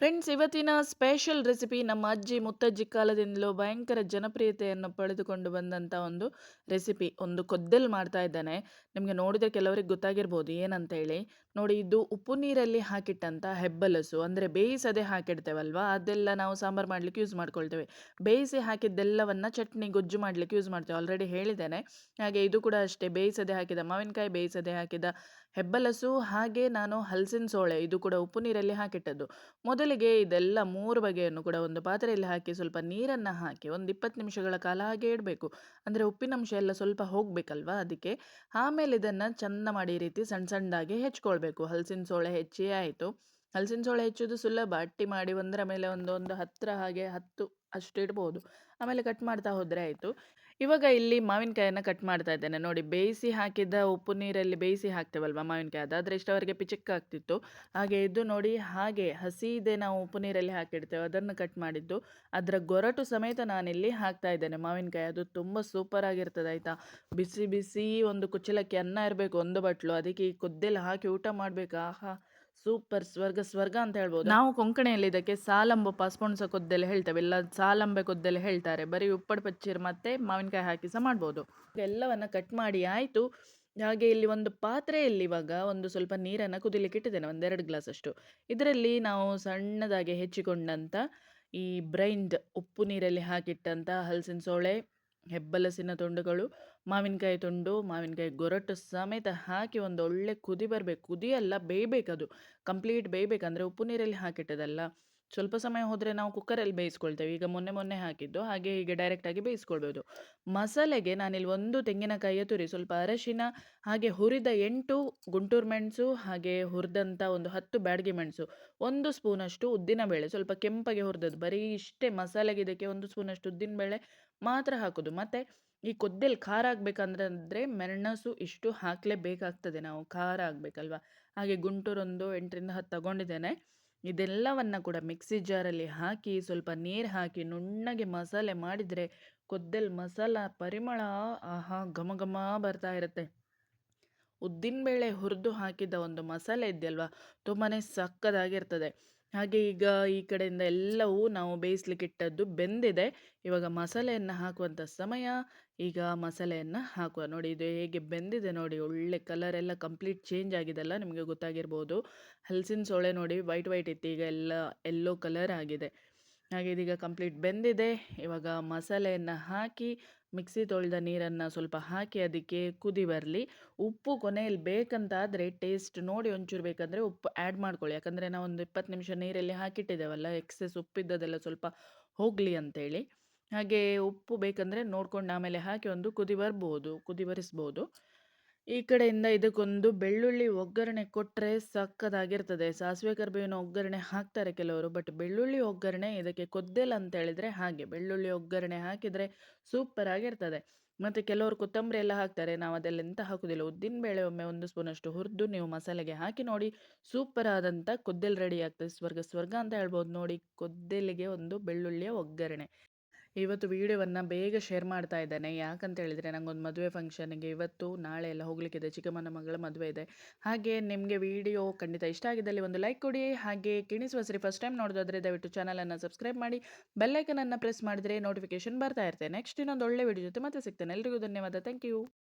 Friends, ಇವತ್ತಿನ special recipe ನಮ್ಮ ಅಜ್ಜಿ ಮುತ್ತಜ್ಜಿ ಕಾಲದಿಂದಲೂ ಭಯಂಕರ ಜನಪ್ರಿಯತೆಯನ್ನು ಪಡೆದುಕೊಂಡು ಬಂದಂಥ ಒಂದು ರೆಸಿಪಿ. ಒಂದು ಕೊದ್ದಲ್ ಮಾಡ್ತಾ ಇದ್ದಾನೆ. ನಿಮಗೆ ನೋಡಿದರೆ ಕೆಲವರಿಗೆ ಗೊತ್ತಾಗಿರ್ಬೋದು ಏನಂತ ಹೇಳಿ. ನೋಡಿ ಇದು ಉಪ್ಪು ನೀರಲ್ಲಿ ಹಾಕಿಟ್ಟಂಥ ಹೆಬ್ಬಲಸು, ಅಂದರೆ ಬೇಯಿಸದೆ ಹಾಕಿಡ್ತೇವಲ್ವಾ? ಅದೆಲ್ಲ ನಾವು ಸಾಂಬಾರು ಮಾಡ್ಲಿಕ್ಕೆ ಯೂಸ್ ಮಾಡ್ಕೊಳ್ತೇವೆ. ಬೇಯಿಸಿ ಹಾಕಿದ್ದೆಲ್ಲವನ್ನು ಚಟ್ನಿ ಗೊಜ್ಜು ಮಾಡ್ಲಿಕ್ಕೆ ಯೂಸ್ ಮಾಡ್ತೇವೆ. ಆಲ್ರೆಡಿ ಹೇಳಿದ್ದೇನೆ. ಹಾಗೆ ಇದು ಕೂಡ ಅಷ್ಟೇ. ಬೇಯಿಸದೆ ಹಾಕಿದ ಮಾವಿನಕಾಯಿ, ಬೇಯಿಸದೆ ಹಾಕಿದ ಹೆಬ್ಬಲಸು, ಹಾಗೆ ನಾನು ಹಲಸಿನ ಸೋಳೆ, ಇದು ಕೂಡ ಉಪ್ಪು ನೀರಲ್ಲಿ ಹಾಕಿಟ್ಟದ್ದು. ಮೊದಲಿಗೆ ಇದೆಲ್ಲ ಮೂರು ಬಗೆಯನ್ನು ಕೂಡ ಒಂದು ಪಾತ್ರೆಯಲ್ಲಿ ಹಾಕಿ ಸ್ವಲ್ಪ ನೀರನ್ನು ಹಾಕಿ ಒಂದು ಇಪ್ಪತ್ತು ನಿಮಿಷಗಳ ಕಾಲ ಹಾಗೆ ಇಡಬೇಕು. ಅಂದರೆ ಉಪ್ಪಿನಂಶ ಎಲ್ಲ ಸ್ವಲ್ಪ ಹೋಗಬೇಕಲ್ವಾ ಅದಕ್ಕೆ? ಆಮೇಲೆ ಇದನ್ನು ಚಂದ ಮಾಡಿ ರೀತಿ ಸಣ್ಣ ಸಣ್ಣದಾಗಿ ಹೆಚ್ಕೊಳ್ಬೇಕು. ಹಲಸಿನ ಸೋಳೆ ಹೆಚ್ಚಿ ಆಯಿತು. ಹಲಸಿನ ಸೋಳೆ ಹೆಚ್ಚೋದು ಸುಲಭ. ಅಟ್ಟಿ ಮಾಡಿ ಒಂದರ ಮೇಲೆ ಒಂದು ಒಂದು ಹತ್ತಿರ ಹಾಗೆ ಹತ್ತು ಅಷ್ಟು ಇಡ್ಬೋದು. ಆಮೇಲೆ ಕಟ್ ಮಾಡ್ತಾ ಹೋದರೆ ಆಯಿತು. ಇವಾಗ ಇಲ್ಲಿ ಮಾವಿನಕಾಯನ್ನು ಕಟ್ ಮಾಡ್ತಾ ಇದ್ದೇನೆ. ನೋಡಿ, ಬೇಯಿಸಿ ಹಾಕಿದ್ದ ಉಪ್ಪು ನೀರಲ್ಲಿ ಬೇಯಿಸಿ ಹಾಕ್ತೇವಲ್ವ ಮಾವಿನಕಾಯಿ? ಅದಾದರೆ ಇಷ್ಟವರೆಗೆ ಆಗ್ತಿತ್ತು ಹಾಗೆ ಇದು ನೋಡಿ, ಹಾಗೆ ಹಸಿದೆ ನಾವು ಉಪ್ಪು ನೀರಲ್ಲಿ ಹಾಕಿಡ್ತೇವೆ. ಅದನ್ನು ಕಟ್ ಮಾಡಿದ್ದು. ಅದರ ಗೊರಟು ಸಮೇತ ನಾನಿಲ್ಲಿ ಹಾಕ್ತಾ ಇದ್ದೇನೆ ಮಾವಿನಕಾಯಿ. ಅದು ತುಂಬ ಸೂಪರ್ ಆಗಿರ್ತದೆ, ಆಯಿತಾ? ಬಿಸಿ ಬಿಸಿ ಒಂದು ಕುಚ್ಚಲಕ್ಕಿ ಅನ್ನ ಇರಬೇಕು, ಒಂದು ಬಟ್ಲು. ಅದಕ್ಕೆ ಈ ಕುದ್ದೆಲ್ಲ ಹಾಕಿ ಊಟ ಮಾಡಬೇಕು. ಆಹಾ! ಸೂಪರ್ ಸ್ವರ್ಗ ಸ್ವರ್ಗ ಅಂತ ಹೇಳ್ಬೋದು? ನಾವು ಕೊಂಕಣಿಯಲ್ಲಿ ಇದಕ್ಕೆ ಸಾಲಂಬ ಪಾಸ್ಪೊಣ್ಸ ಕೊದ್ದೆಲೆ ಹೇಳ್ತೇವೆ. ಇಲ್ಲ, ಸಾಲಂಬೆ ಕೊದ್ದೆಲೆ ಹೇಳ್ತಾರೆ. ಬರೀ ಉಪ್ಪಡ್ ಪಚ್ಚಿರ್ ಮತ್ತೆ ಮಾವಿನಕಾಯಿ ಹಾಕಿ ಸಹ ಮಾಡ್ಬೋದು. ಎಲ್ಲವನ್ನ ಕಟ್ ಮಾಡಿ ಆಯಿತು. ಹಾಗೆ ಇಲ್ಲಿ ಒಂದು ಪಾತ್ರೆಯಲ್ಲಿ ಇವಾಗ ಒಂದು ಸ್ವಲ್ಪ ನೀರನ್ನು ಕುದಿಲಿಕ್ಕೆ ಇಟ್ಟಿದ್ದೇನೆ. ಒಂದೆರಡು ಗ್ಲಾಸ್ ಅಷ್ಟು. ಇದರಲ್ಲಿ ನಾವು ಸಣ್ಣದಾಗಿ ಹೆಚ್ಚಿಕೊಂಡಂಥ ಈ ಬ್ರೈಂಡ್ ಉಪ್ಪು ನೀರಲ್ಲಿ ಹಾಕಿಟ್ಟಂಥ ಹಲಸಿನ ಸೋಳೆ ಹೆಬ್ಬಲಸಿನ ತುಂಡುಗಳು, ಮಾವಿನಕಾಯಿ ತುಂಡು, ಮಾವಿನಕಾಯಿ ಗೊರಟು ಸಮೇತ ಹಾಕಿ ಒಂದು ಒಳ್ಳೆ ಕುದಿ ಬರಬೇಕು. ಕುದಿಯಲ್ಲ, ಬೇಯಬೇಕದು. ಕಂಪ್ಲೀಟ್ ಬೇಯಬೇಕಂದ್ರೆ ಉಪ್ಪು ನೀರಲ್ಲಿ ಹಾಕಿಟ್ಟದಲ್ಲ. ಸ್ವಲ್ಪ ಸಮಯ ಹೋದರೆ ನಾವು ಕುಕ್ಕರಲ್ಲಿ ಬೇಯಿಸ್ಕೊಳ್ತೇವೆ. ಈಗ ಮೊನ್ನೆ ಮೊನ್ನೆ ಹಾಕಿದ್ದು, ಹಾಗೆ ಹೀಗೆ ಡೈರೆಕ್ಟಾಗಿ ಬೇಯಿಸ್ಕೊಳ್ಬೋದು. ಮಸಾಲೆಗೆ ನಾನಿಲ್ಲಿ ಒಂದು ತೆಂಗಿನಕಾಯಿಯ ತುರಿ, ಸ್ವಲ್ಪ ಅರಶಿನ, ಹಾಗೆ ಹುರಿದ ಎಂಟು ಗುಂಟೂರು ಮೆಣಸು, ಹಾಗೆ ಹುರಿದಂಥ ಒಂದು ಹತ್ತು ಬ್ಯಾಡಗಿ ಮೆಣಸು, ಒಂದು ಸ್ಪೂನಷ್ಟು ಉದ್ದಿನಬೇಳೆ ಸ್ವಲ್ಪ ಕೆಂಪಗೆ ಹುರಿದದ್ದು. ಬರೀ ಇಷ್ಟೇ ಮಸಾಲೆಗೆ ಇದಕ್ಕೆ ಒಂದು ಸ್ಪೂನಷ್ಟು ಉದ್ದಿನಬೇಳೆ ಮಾತ್ರ ಹಾಕೋದು. ಮತ್ತು ಈ ಕೊದ್ದೆಲಿ ಖಾರ ಆಗಬೇಕಂದ್ರೆ ಮೆಣಸು ಇಷ್ಟು ಹಾಕಲೇಬೇಕಾಗ್ತದೆ. ನಾವು ಖಾರ ಆಗಬೇಕಲ್ವ? ಹಾಗೆ ಗುಂಟೂರೊಂದು ಎಂಟರಿಂದ ಹತ್ತು ತಗೊಂಡಿದ್ದೇನೆ. ಇದೆಲ್ಲವನ್ನು ಕೂಡ ಮಿಕ್ಸಿ ಜಾರಲ್ಲಿ ಹಾಕಿ ಸ್ವಲ್ಪ ನೀರು ಹಾಕಿ ನುಣ್ಣಗೆ ಮಸಾಲೆ ಮಾಡಿದರೆ ಕೊದ್ದಲ್ ಮಸಾಲ ಪರಿಮಳ ಆಹಾ ಘಮ ಘಮ ಬರ್ತಾ ಇರುತ್ತೆ. ಉದ್ದಿನಬೇಳೆ ಹುರಿದು ಹಾಕಿದ ಒಂದು ಮಸಾಲೆ ಇದೆಯಲ್ವ ತುಂಬಾ ಸಕ್ಕದಾಗಿರ್ತದೆ. ಹಾಗೆ ಈಗ ಈ ಕಡೆಯಿಂದ ಎಲ್ಲವೂ ನಾವು ಬೇಯಿಸ್ಲಿಕ್ಕಿಟ್ಟದ್ದು ಬೆಂದಿದೆ. ಇವಾಗ ಮಸಾಲೆಯನ್ನು ಹಾಕುವಂಥ ಸಮಯ. ಈಗ ಮಸಾಲೆಯನ್ನು ಹಾಕುವ ನೋಡಿ, ಇದು ಹೇಗೆ ಬೆಂದಿದೆ ನೋಡಿ, ಒಳ್ಳೆ ಕಲರ್ ಎಲ್ಲ ಕಂಪ್ಲೀಟ್ ಚೇಂಜ್ ಆಗಿದೆಲ್ಲ ನಿಮಗೆ ಗೊತ್ತಾಗಿರ್ಬೋದು. ಹಲಸಿನ ಸೋಳೆ ನೋಡಿ ವೈಟ್ ವೈಟ್ ಇತ್ತು, ಈಗ ಎಲ್ಲ ಎಲ್ಲೋ ಕಲರ್ ಆಗಿದೆ. ಹಾಗೆ ಇದೀಗ ಕಂಪ್ಲೀಟ್ ಬೆಂದಿದೆ. ಇವಾಗ ಮಸಾಲೆಯನ್ನು ಹಾಕಿ, ಮಿಕ್ಸಿ ತೊಳೆದ ನೀರನ್ನು ಸ್ವಲ್ಪ ಹಾಕಿ ಅದಕ್ಕೆ ಕುದಿ ಬರಲಿ. ಉಪ್ಪು ಕೊನೆಯಲ್ಲಿ ಬೇಕಂತಾದರೆ ಟೇಸ್ಟ್ ನೋಡಿ ಒಂಚೂರು ಬೇಕಂದರೆ ಉಪ್ಪು ಆ್ಯಡ್ ಮಾಡ್ಕೊಳ್ಳಿ. ಯಾಕಂದರೆ ನಾವು ಒಂದು ಇಪ್ಪತ್ತು ನಿಮಿಷ ನೀರಲ್ಲಿ ಹಾಕಿಟ್ಟಿದ್ದೇವಲ್ಲ ಎಕ್ಸೆಸ್ ಉಪ್ಪಿದ್ದದೆಲ್ಲ ಸ್ವಲ್ಪ ಹೋಗಲಿ ಅಂತೇಳಿ. ಹಾಗೆ ಉಪ್ಪು ಬೇಕಂದರೆ ನೋಡ್ಕೊಂಡು ಆಮೇಲೆ ಹಾಕಿ ಒಂದು ಕುದಿ ಬರ್ಬೋದು, ಕುದಿ ಬರಿಸ್ಬೋದು. ಈ ಕಡೆಯಿಂದ ಇದಕ್ಕೊಂದು ಬೆಳ್ಳುಳ್ಳಿ ಒಗ್ಗರಣೆ ಕೊಟ್ಟರೆ ಸಕ್ಕದಾಗಿರ್ತದೆ. ಸಾಸಿವೆ ಕರಿಬೇವಿನ ಒಗ್ಗರಣೆ ಹಾಕ್ತಾರೆ ಕೆಲವರು ಬಟ್ ಬೆಳ್ಳುಳ್ಳಿ ಒಗ್ಗರಣೆ ಇದಕ್ಕೆ ಕೊದ್ದೆಲ್ ಅಂತ ಹೇಳಿದ್ರೆ ಹಾಗೆ. ಬೆಳ್ಳುಳ್ಳಿ ಒಗ್ಗರಣೆ ಹಾಕಿದರೆ ಸೂಪರ್ ಆಗಿರ್ತದೆ. ಮತ್ತು ಕೆಲವರು ಕೊತ್ತಂಬರಿ ಎಲ್ಲ ಹಾಕ್ತಾರೆ, ನಾವು ಅದೆಲ್ಲ ಎಂತ ಹಾಕೋದಿಲ್ಲ ಬೇಳೆ ಒಮ್ಮೆ ಒಂದು ಸ್ಪೂನಷ್ಟು ಹುರಿದು ನೀವು ಮಸಾಲೆಗೆ ಹಾಕಿ ನೋಡಿ ಸೂಪರ್ ಆದಂಥ ಕೊದ್ದೆಲ್ ರೆಡಿ ಆಗ್ತದೆ. ಸ್ವರ್ಗ ಸ್ವರ್ಗ ಅಂತ ಹೇಳ್ಬೋದು. ನೋಡಿ ಕೊದ್ದೆಲಿಗೆ ಒಂದು ಬೆಳ್ಳುಳ್ಳಿಯ ಒಗ್ಗರಣೆ. ಇವತ್ತು ವೀಡಿಯೋವನ್ನು ಬೇಗ ಶೇರ್ ಮಾಡ್ತಾ ಇದ್ದೇನೆ. ಯಾಕಂತ ಹೇಳಿದರೆ ನನಗೊಂದು ಮದುವೆ ಫಂಕ್ಷನ್ಗೆ ಇವತ್ತು, ನಾಳೆ ಎಲ್ಲ ಹೋಗಲಿಕ್ಕಿದೆ. ಚಿಕ್ಕಮ್ಮನ ಮಗಳ ಮದುವೆ ಇದೆ. ಹಾಗೆ ನಿಮಗೆ ವಿಡಿಯೋ ಖಂಡಿತ ಇಷ್ಟ ಆಗಿದ್ದಲ್ಲಿ ಒಂದು ಲೈಕ್ ಕೊಡಿ. ಹಾಗೆ ಕಿಣಿಸುವ ಸರಿ ಫಸ್ಟ್ ಟೈಮ್ ನೋಡೋದಾದರೆ ದಯವಿಟ್ಟು ಚಾನಲನ್ನು ಸಬ್ಸ್ಕ್ರೈಬ್ ಮಾಡಿ. ಬೆಲ್ಲೈಕನನ್ನು ಪ್ರೆಸ್ ಮಾಡಿದರೆ ನೋಟಿಫಿಕೇಶನ್ ಬರ್ತಾ ಇರ್ತೇನೆ ನೆಕ್ಸ್ಟ್ ಇನ್ನೊಂದು ಒಳ್ಳೆ ವಿಡಿಯೋ ಜೊತೆ ಮತ್ತೆ ಸಿಗ್ತೇನೆ. ಎಲ್ರಿಗೂ ಧನ್ಯವಾದ. Thank you